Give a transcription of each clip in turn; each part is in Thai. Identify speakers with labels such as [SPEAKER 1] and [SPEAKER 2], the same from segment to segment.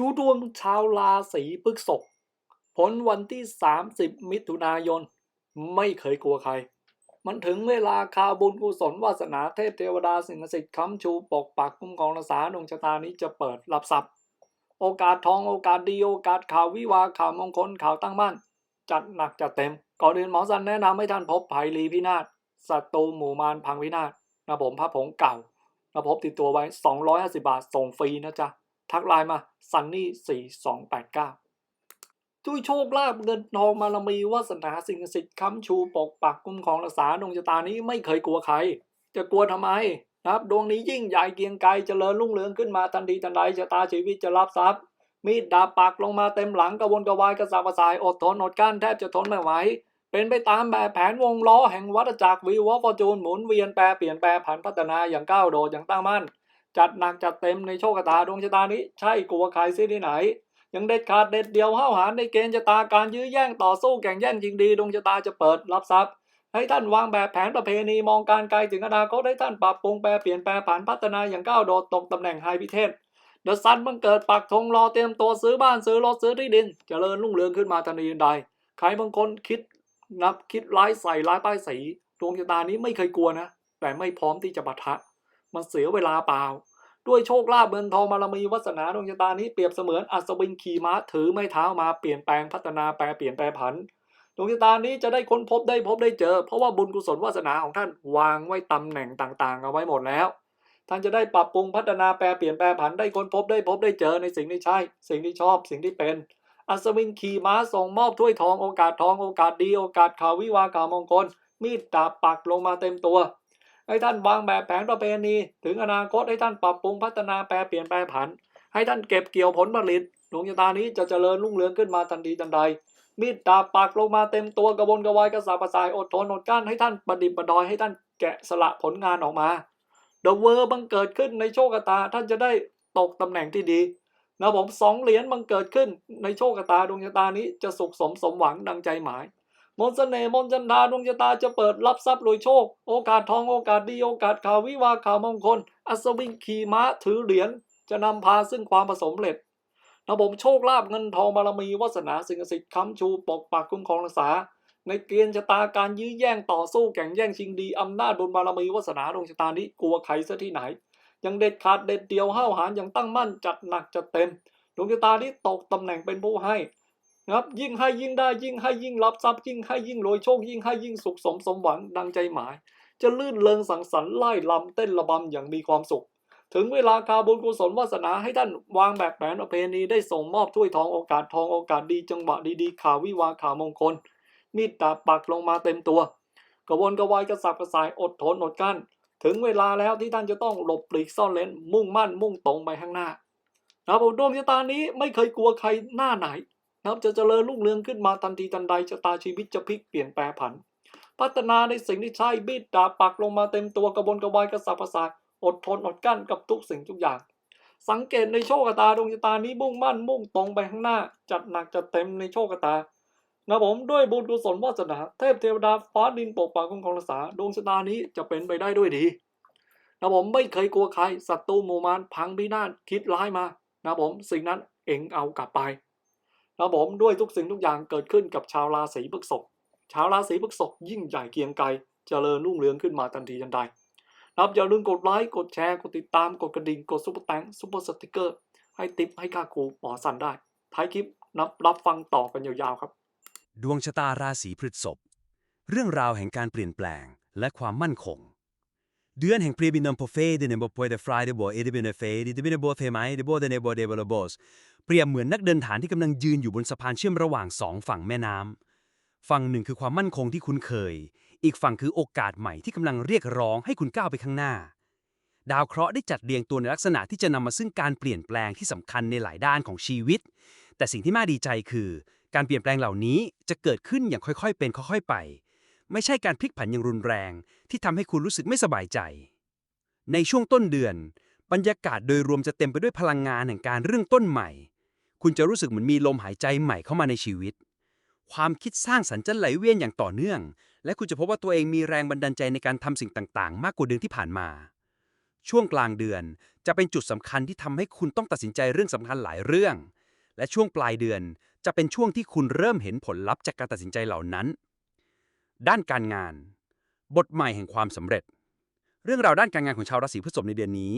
[SPEAKER 1] ดูดวงชาวราศีพฤษภผลวันที่ 30 มิถุนายน ไม่เคยกลัวใคร มันถึงเวลาคาบุญกุศลวาสนาเทพเทวดาสิ่งศักดิ์สิทธิ์ค้ำชูปกปักคุ้มครองรักษาดวงชะตานี้จะเปิดรับทรัพย์โอกาสทองโอกาสดีโอกาสข่าววิวาข่าวมงคลข่าวตั้งมั่นจัดหนักจัดเต็ม ก่อนอื่นหมอสันแนะนำให้ท่านพบภัยรีพินาศศัตรูหมู่มารพังพินาศนะผมพระผงเก่านะพบติดตัวไว้ 250 บาทส่งฟรีนะจ๊ะ ทักไลน์มา sunny 4289ด้วยโชคลาภเงินทองมารมีวาสนาสิ่งศักดิ์สิทธิ์ค้ำชูปกปักคุ้มครองรักษาดวงชะตานี้ไม่เคยกลัวใคร จะกลัวทำไมนะครับดวงนี้ยิ่งใหญ่เกียงไกรเจริญรุ่งเรืองขึ้นมาทันทีทันใดชะตาชีวิตจะรับทรัพย์ มีดดาบปักลงมาเต็มหลังกระวนกระวายกระสับกระส่ายอดทนอดกั้นแทบจะทนไม่ไหวเป็นไปตามแบบแผนวงล้อแห่งวัฏจักรวีวอฟอร์จูนหมุนเวียนแปรเปลี่ยนแปรผันพัฒนาอย่างก้าวโดดอย่างตั้งมั่น จัดหนักจัดเต็มในโชคชะตาดวงชะตานี้ ใช่กลัวใครเสียที่ไหน ยังเด็ดขาดเด็ดเดียวห้าวหาญในเกณฑ์ชะตาการยื้อแย่งต่อสู้แข่งแย่งจริงดีดวงชะตาจะเปิดรับทรัพย์ให้ท่านวางแบบแผนประเพณีมองการไกลถึงอนาคตให้ท่านปรับปรุงแปรเปลี่ยนแปรผันพัฒนาอย่างก้าวโดดตกตำแหน่งไฮพิเทศเดอะซันบังเกิดปักธงรอเตรียมตัวซื้อบ้านซื้อรถซื้อที่ดินเจริญรุ่งเรืองขึ้นมาทันทีทันใด ใครบางคนคิดนับคิดร้ายใส่ร้ายป้ายสีดวงชะตานี้ไม่เคยกลัวนะ แต่ไม่พร้อมที่จะปะทะ มันเสียเวลาเปล่า ด้วยโชคลาภเงินทองบารมีวาสนาดวงชะตานี้เปรียบเสมือนอัศวินขี่ม้าถือไม้เท้ามาเปลี่ยนแปลงพัฒนาแปรเปลี่ยนแปรผันดวงชะตานี้จะได้ค้นพบได้พบได้เจอ เพราะว่าบุญกุศลวาสนาของท่านวางไว้ตำแหน่งต่างๆ เอาไว้หมดแล้ว ท่านจะได้ปรับปรุงพัฒนาแปรเปลี่ยนแปรผันได้ค้นพบได้พบได้เจอในสิ่งที่ใช่ สิ่งที่ชอบสิ่งที่เป็นอัศวินขี่ม้าส่งมอบถ้วยทองโอกาสทองโอกาสดีโอกาสข่าววิวาข่าวมงคลมีดดาบปักลงมาเต็มตัว ให้ท่านวางแบบแผนประเพณี ถึงอนาคตให้ท่านปรับปรุงพัฒนาแปรเปลี่ยนแปรผัน ให้ท่านเก็บเกี่ยวผลผลิตดวงชะตานี้จะเจริญรุ่งเรืองขึ้นมาทันทีทันใด มีดดาบปักลงมาเต็มตัวกระวนกระวายกระสับกระส่ายอดทนอดกลั้นให้ท่านประดิษฐ์ประดอยให้ท่านแกะสละผลงานออกมาเดอะเวอร์บังเกิดขึ้นในโชคชะตาท่านจะได้ตกตำแหน่งที่ดีนะผมสองเหรียญบังเกิดขึ้นในโชคชะตาดวงชะตานี้จะสุขสมสมหวังดังใจหมาย มนต์เสน่ห์มนจันทาดวงชะตาจะเปิดรับทรัพย์รวยโชค โอกาสทองโอกาสดีโอกาสข่าววิวาข่าวมงคล อัศวินขี่ม้าถือเหรียญจะนำพาซึ่งความประสมเร็จนะผมโชคลาภเงินทองบารมีวาสนาสิ่งศักดิ์สิทธิ์ค้ำชูปกปักคุ้มครองรักษา ในเกณฑ์ชะตาการยื้อแย่งต่อสู้แข่งแย่งชิงดีอำนาจบุญบารมีวาสนาดวงชะตานี้กลัวใครซะที่ไหน ยังเด็ดขาดเด็ดเดียวห้าวหาญย่างตั้งมั่นจัดหนักจัดเต็มดวงชะตานี้ตกตำแหน่งเป็นผู้ให้ นะครับยิ่งให้ยิ่งได้ยิ่งให้ยิ่งรับทรัพย์ยิ่งให้ยิ่งรวยโชคยิ่งให้ยิ่งสุขสมสมหวังดังใจหมาย จะลื่นเริงสังสรรค์ไล่ลำเต้นระบำอย่างมีความสุข ถึงเวลาคาบุญกุศลวาสนาให้ท่านวางแบบแผนประเพณีได้ส่งมอบถ้วยทองโอกาสทองโอกาสดีจังหวะดีๆข่าววิวาข่าวมงคล มีดดาบปักลงมาเต็มตัว กระวนกระวายกระสับกระส่ายอดทนอดกั้น ถึงเวลาแล้วที่ท่านจะต้องหลบปลีกซ่อนเลนมุ่งมั่นมุ่งตรงไปข้างหน้านะครับผมดวงชะตานี้ไม่เคยกลัวใครหน้าไหน นะครับจะเจริญรุ่งเรืองขึ้นมาทันทีทันใดชะตาชีวิตจะพลิกเปลี่ยนแปรผัน พัฒนาในสิ่งที่ใช่บีดดาบปักลงมาเต็มตัวกระบนกระวายกระสับกระส่ายอดทนอดกลั้นกับทุกสิ่งทุกอย่าง สังเกตในโชคชะตาดวงชะตานี้มุ่งมั่นมุ่งตรงไปข้างหน้า จัดหนักจัดเต็มในโชคชะตานะผมด้วยบุญกุศลวาสนาเทพเทวดาฟ้าดินปกปักคุ้มครองรักษาดวงชะตานี้จะเป็นไปได้ด้วยดีนะผมไม่เคยกลัวใครศัตรูหมู่มารพังพินาศคิดร้ายมานะผมสิ่งนั้นเองเอากลับไป ครับผมด้วยทุกสิ่งทุกอย่างเกิดขึ้นกับชาวราศีพฤษภชาวราศีพฤษภยิ่งใหญ่เกียงไกรเจริญรุ่งเรืองขึ้นมาทันทีทันใดนะครับอย่าลืมกดไลค์กดแชร์กดติดตามกดกระดิ่งกดซุปเปอร์แตงซุปเปอร์สติกเกอร์ให้ติปให้ค่าครูหมอสันได้ท้ายคลิปนับรับฟังต่อกันยาวๆครับ
[SPEAKER 2] ดวงชะตาราศีพฤษภเรื่องราวแห่งการเปลี่ยนแปลงและความมั่นคง เดือนแห่งพรีบินนมโพเฟเดเนบโพเดฟรายเดบอเอเดบินเฟเดบินโบเฟไมเดโบเดเนโบเดเบลโบส เปรียบเหมือนนักเดินฐานที่กำลังยืนอยู่บนสะพานเชื่อมระหว่างสองฝั่งแม่น้ำฝั่งหนึ่งคือความมั่นคงที่คุ้นเคย อีกฝั่งคือโอกาสใหม่ที่กำลังเรียกร้องให้คุณก้าวไปข้างหน้า ดาวเคราะห์ได้จัดเรียงตัวในลักษณะที่จะนำมาซึ่งการเปลี่ยนแปลงที่สำคัญในหลายด้านของชีวิต แต่สิ่งที่น่าดีใจคือ การเปลี่ยนแปลงเหล่านี้จะเกิดขึ้นอย่างค่อยๆ เป็นค่อยๆไป ไม่ใช่การพลิกผันอย่างรุนแรง ที่ทำให้คุณรู้สึกไม่สบายใจ ในช่วงต้นเดือน บรรยากาศโดยรวมจะเต็มไปด้วยพลังงานแห่งการเรื่องต้นใหม่ คุณจะรู้สึกเหมือนมีลมหายใจใหม่เข้ามาในชีวิต ความคิดสร้างสรรค์จะไหลเวียนอย่างต่อเนื่อง และคุณจะพบว่าตัวเองมีแรงบันดาลใจในการทำสิ่งต่างๆ มากกว่าเดือนที่ผ่านมา ช่วงกลางเดือนจะเป็นจุดสำคัญที่ทำให้คุณต้องตัดสินใจเรื่องสำคัญหลายเรื่อง และช่วงปลายเดือนจะเป็นช่วงที่คุณเริ่มเห็นผลลัพธ์จากการตัดสินใจเหล่านั้น ด้านการงาน บทใหม่แห่งความสำเร็จ เรื่องราวด้านการงานของชาวราศีพฤษภในเดือนนี้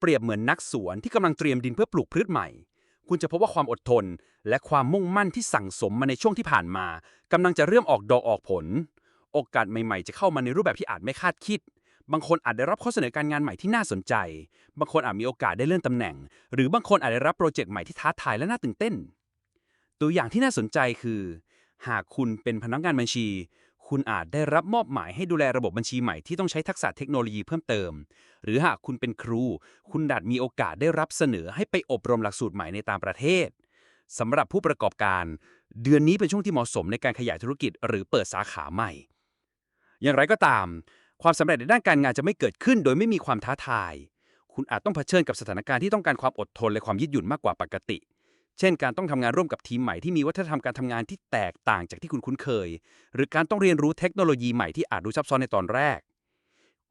[SPEAKER 2] เปรียบเหมือนนักสวนที่กำลังเตรียมดินเพื่อปลูกพืชใหม่ คุณจะพบว่าความอดทน และความมุ่งมั่นที่สั่งสมมาในช่วงที่ผ่านมากำลังจะเริ่มออกดอกออกผล โอกาสใหม่ๆ จะเข้ามาในรูปแบบที่อาจไม่คาดคิด บางคนอาจได้รับข้อเสนอการงานใหม่ที่น่าสนใจ บางคนอาจมีโอกาสได้เลื่อนตำแหน่ง หรือบางคนอาจได้รับโปรเจกต์ใหม่ที่ท้าทายและน่าตื่นเต้น ตัวอย่างที่น่าสนใจคือ หากคุณเป็นพนักงานบัญชี คุณอาจได้รับมอบหมายให้ดูแลระบบบัญชีใหม่ที่ต้องใช้ทักษะเทคโนโลยีเพิ่มเติม หรือหากคุณเป็นครู คุณอาจมีโอกาสได้รับเสนอให้ไปอบรมหลักสูตรใหม่ในต่างประเทศสำหรับผู้ประกอบการ เดือนนี้เป็นช่วงที่เหมาะสมในการขยายธุรกิจหรือเปิดสาขาใหม่ อย่างไรก็ตาม ความสำเร็จในด้านการงานจะไม่เกิดขึ้น โดยไม่มีความท้าทาย คุณอาจต้องเผชิญกับสถานการณ์ที่ต้องการความอดทนและความยืดหยุ่นมากกว่าปกติ เช่น การต้องทำงานร่วมกับทีมใหม่ที่มีวัฒนธรรมการทำงานที่แตกต่างจากที่คุณคุ้นเคย หรือการต้องเรียนรู้เทคโนโลยีใหม่ที่อาจดูซับซ้อนในตอนแรก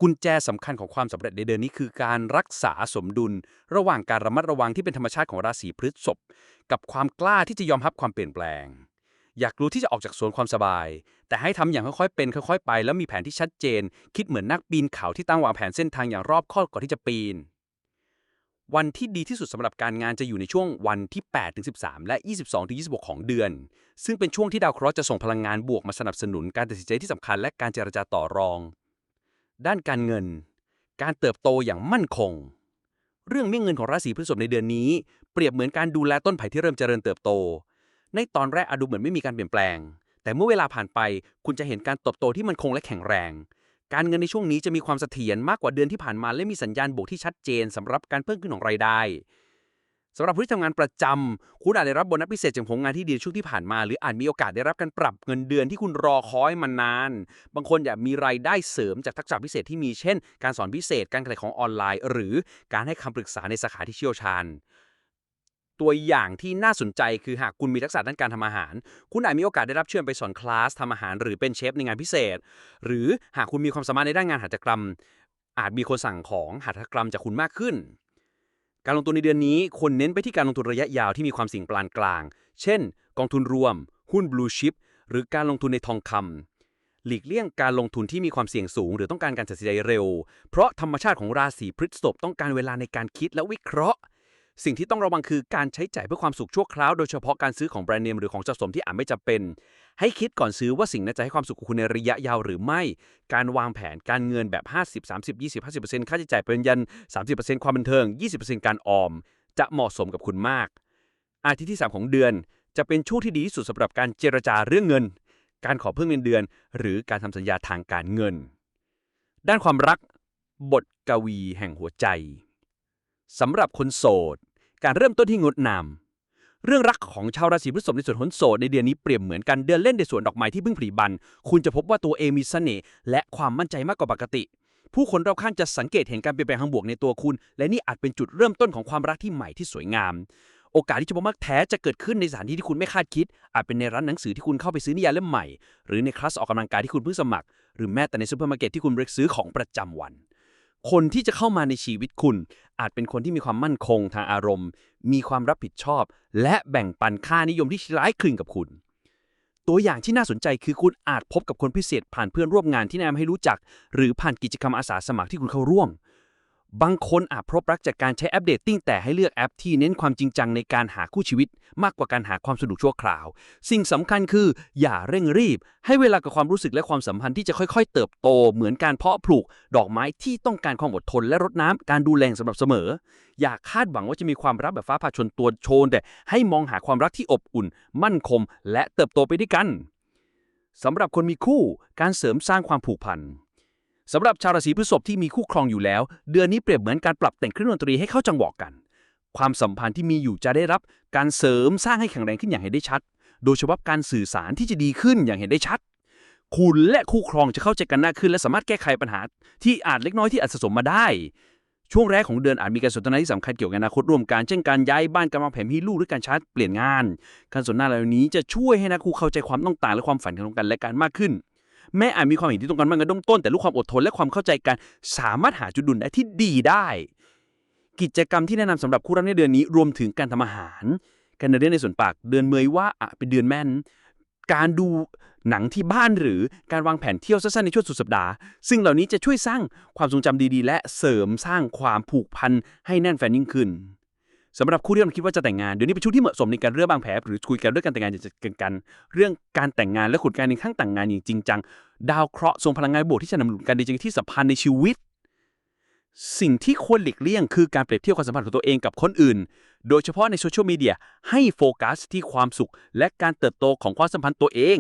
[SPEAKER 2] กุญแจสำคัญของความสำเร็จในเดือนนี้คือการรักษาสมดุล ระหว่างการระมัดระวังที่เป็นธรรมชาติของราศีพฤษภกับความกล้าที่จะยอมรับความเปลี่ยนแปลง อยากรู้ที่จะออกจากสวนความสบาย แต่ให้ทำอย่างค่อยๆเป็นค่อยๆไป แล้วมีแผนที่ชัดเจน คิดเหมือนนักปีนเขาที่ตั้งวางแผนเส้นทางอย่างรอบคอบก่อนที่จะปีน วันที่ดีที่สุดสำหรับการงานจะอยู่ในช่วงวันที่8-13 และ 22-26 ของเดือน ซึ่งเป็นช่วงที่ดาวเคราะห์จะส่งพลังงานบวกมาสนับสนุนการตัดสินใจที่สำคัญและการเจรจาต่อรอง ด้านการเงิน การเติบโตอย่างมั่นคง เรื่องเมี่ยงเงินของราศีพฤษภในเดือนนี้ เปรียบเหมือนการดูแลต้นไผ่ที่เริ่มเจริญเติบโต ในตอนแรกอาจดูเหมือนไม่มีการเปลี่ยนแปลง แต่เมื่อเวลาผ่านไป คุณจะเห็นการเติบโตที่มันคงและแข็งแรง การเงินในช่วงนี้จะมีความเสถียรมากกว่าเดือนที่ผ่านมาและมีสัญญาณบวกที่ชัดเจนสำหรับการเพิ่มขึ้นของรายได้สำหรับผู้ที่ทำงานประจำคุณอาจได้รับโบนัสพิเศษจากผลงานที่ดีช่วงที่ผ่านมา หรืออาจมีโอกาสได้รับการปรับเงินเดือนที่คุณรอคอยมานาน บางคนอยากมีรายได้เสริมจากทักษะพิเศษที่มีเช่น การสอนพิเศษ การขายของออนไลน์ หรือการให้คำปรึกษาในสาขาที่เชี่ยวชาญ ตัวอย่างที่น่าสนใจคือหากคุณมีทักษะด้านการทำอาหาร คุณอาจมีโอกาสได้รับเชิญไปสอนคลาสทำอาหาร หรือเป็นเชฟในงานพิเศษ หรือหากคุณมีความสามารถในด้านงานหัตถกรรม อาจมีคนสั่งของหัตถกรรมจากคุณมากขึ้น การลงทุนในเดือนนี้ควรเน้นไปที่การลงทุนระยะยาวที่มีความเสี่ยงปานกลาง เช่น กองทุนรวม หุ้นบลูชิพหรือการลงทุนในทองคำหลีกเลี่ยงการลงทุนที่มีความเสี่ยงสูง หรือต้องการการตัดสินใจเร็ว เพราะธรรมชาติของราศีพฤษภต้องการเวลาในการคิดและวิเคราะห์ สิ่งที่ต้องระวังคือการใช้จ่ายเพื่อความสุขชั่วคราวโดยเฉพาะการซื้อของแบรนด์เนมหรือของสะสมที่อาจไม่จำเป็น ให้คิดก่อนซื้อว่าสิ่งนั้นจะให้ความสุขคุณในระยะยาวหรือไม่ การวางแผนการเงินแบบ 50 30 20 50%ค่าใช้จ่ายเป็นยัน 30%ความบันเทิง 20%การออม จะเหมาะสมกับคุณมาก อาทิตย์ที่ 3 ของเดือน จะเป็นช่วงที่ดีที่สุดสำหรับการเจรจาเรื่องเงิน การขอเพิ่มเงินเดือน หรือการทำสัญญาทางการเงิน ด้านความรัก บทกวีแห่งหัวใจ สำหรับคนโสด การเริ่มต้นที่งดงาม เรื่องรักของชาวราศีพฤษภในส่วนคนโสดในเดือนนี้เปรียบเหมือนกันเดินเล่นในสวนดอกไม้ที่เพิ่งผลิบานคุณจะพบว่าตัวเองมีเสน่ห์และความมั่นใจมากกว่าปกติ ผู้คนรอบข้างจะสังเกตเห็นการเปลี่ยนแปลงทางบวกในตัวคุณ และนี่อาจเป็นจุดเริ่มต้นของความรักที่ใหม่ที่สวยงาม โอกาสที่จะพบรักแท้จะเกิดขึ้นในสถานที่ที่คุณไม่คาดคิด อาจเป็นในร้านหนังสือที่คุณเข้าไปซื้อนิยายเล่มใหม่ หรือในคลาสออกกำลังกายที่คุณเพิ่งสมัคร หรือแม้แต่ในซูเปอร์มาร์เก็ตที่คุณเลือกซื้อของประจำวัน คนที่จะเข้ามาในชีวิตคุณ อาจเป็นคนที่มีความมั่นคงทางอารมณ์ มีความรับผิดชอบ และแบ่งปันค่านิยมที่ร้ายคลึงกับคุณ ตัวอย่างที่น่าสนใจคือคุณอาจพบกับคนพิเศษผ่านเพื่อนร่วมงานที่แนะนำให้รู้จัก หรือผ่านกิจกรรมอาสาสมัครที่คุณเข้าร่วม บางคนอาจพบรักจากการใช้แอปเดตติ้งแต่ให้เลือกแอปที่เน้นความจริงจังในการหาคู่ชีวิต มากกว่าการหาความสนุกชั่วคราว สิ่งสำคัญคือ อย่าเร่งรีบ ให้เวลากับความรู้สึกและความสัมพันธ์ที่จะค่อยๆ เติบโต เหมือนการเพาะปลูก ดอกไม้ที่ต้องการความอดทนและรดน้ำการดูแลสำหรับเสมอ อย่าคาดหวังว่าจะมีความรักแบบฟ้าผ่าชนตัวโชน แต่ให้มองหาความรักที่อบอุ่น มั่นคงและเติบโตไปด้วยกันสำหรับคนมีคู่การเสริมสร้างความผูกพัน สำหรับชาวราศีพฤษภที่มีคู่ครองอยู่แล้ว เดือนนี้เปรียบเหมือนการปรับแต่งเครื่องดนตรีให้เข้าจังหวะกัน ความสัมพันธ์ที่มีอยู่จะได้รับการเสริมสร้างให้แข็งแรงขึ้นอย่างเห็นได้ชัด โดยเฉพาะการสื่อสารที่จะดีขึ้นอย่างเห็นได้ชัด คุณและคู่ครองจะเข้าใจกันมากขึ้น และสามารถแก้ไขปัญหา ที่อาจเล็กน้อยที่อาจสะสมมาได้ ช่วงแรกของเดือนอาจมีการสนทนาที่สำคัญเกี่ยวกับอนาคตร่วมกันเช่นการย้ายบ้านการวางแผนมีลูกหรือการชาร์จเปลี่ยนงาน การสนทนาเหล่านี้จะช่วยให้นักคู่เข้าใจความต้องการและความฝันของกันและกันมากขึ้น แม้อาจมีความเห็นที่ตรงกันบ้างในเบื้องต้น แต่ลูกความอดทนและความเข้าใจกัน สามารถหาจุดดุลได้ที่ดีได้ กิจกรรมที่แนะนำสำหรับคู่รักในเดือนนี้ รวมถึงการทำอาหาร การเดินในสวนปากเดือนเมยว่าอะเป็นเดือนแม่น การดูหนังที่บ้านหรือการวางแผนเที่ยวสั้นๆในช่วงสุดสัปดาห์ ซึ่งเหล่านี้จะช่วยสร้างความทรงจำดีๆ และเสริมสร้างความผูกพันให้แน่นแฟนยิ่งขึ้น สำหรับคู่ที่กำลังคิดว่าจะแต่งงานเดี๋ยวนี้เป็นช่วงที่เหมาะสมในการเรื่องบางแผลหรือคุยกันเรื่องการแต่งงานจะเกันกัน เรื่องการแต่งงานและขุดการในขั้งแต่งงานอย่างจริงจัง ดาวเคราะห์ทรงพลังงานบวกที่จะนำหนุนกันในจริงที่สัมพันธ์ในชีวิต สิ่งที่ควรหลีกเลี่ยง คือการเปรียบเทียบความสัมพันธ์ของตัวเองกับคนอื่น โดยเฉพาะในโซเชียลมีเดียให้โฟกัสที่ความสุข และการเติบโตของความสัมพันธ์ตัวเอง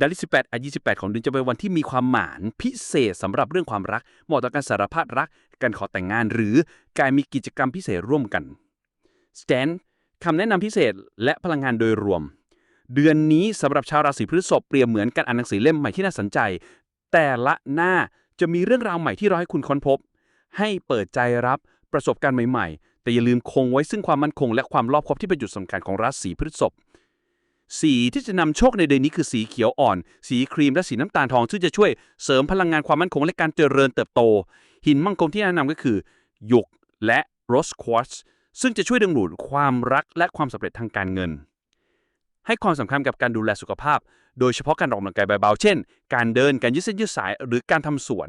[SPEAKER 2] ดาริ18อายุ28ของเดือนจะเป็นวันที่มีความหมานพิเศษสำหรับเรื่องความรัก เหมาะต่อการสารภาพรัก การขอแต่งงานหรือการมีกิจกรรมพิเศษร่วมกันสแตนคำแนะนำพิเศษและพลังงานโดยรวม เดือนนี้สำหรับชาวราศีพฤษภเปรียบเหมือนการอ่านหนังสือเล่มใหม่ที่น่าสนใจ แต่ละหน้าจะมีเรื่องราวใหม่ที่รอให้คุณค้นพบ ให้เปิดใจรับประสบการณ์ใหม่ๆ แต่อย่าลืมคงไว้ซึ่งความมั่นคงและความรอบคอบที่เป็นจุดสำคัญของราศีพฤษภ สีที่จะนำโชคในเดือนนี้คือสีเขียวอ่อน สีครีมและสีน้ำตาลทอง ซึ่งจะช่วยเสริมพลังงานความมั่นคงและการเจริญเติบโต หินมั่งคงที่แนะนำก็คือหยกและโรสควอตซ์ซึ่งจะช่วยดึงดูดความรักและความสำเร็จทางการเงิน ให้ความสำคัญกับการดูแลสุขภาพ โดยเฉพาะการออกกำลังกายเบาๆเช่น การเดินการยืดเส้นยืดสาย หรือการทำสวน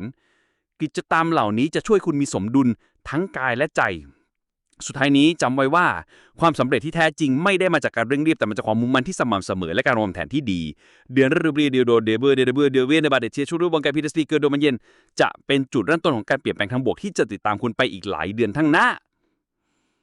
[SPEAKER 2] กิจกรรมเหล่านี้จะช่วยคุณมีสมดุลทั้งกายและใจ สุดท้ายนี้จำไว้ว่าความสำเร็จที่แท้จริงไม่ได้มาจากการเร่งรีบแต่มาจากความมุ่งมั่นที่สม่ำเสมอและการวางแผนที่ดี เดือนฤดูเดียวโดเดเบอร์เดเบอร์เดเวนในบาเดเชียชูรูบังกาพีเดสตีเกอร์โดมันเย็นจะเป็นจุดเริ่มต้นของการเปลี่ยนแปลงทางบวกที่จะติดตามคุณไปอีกหลายเดือนทั้งหน้า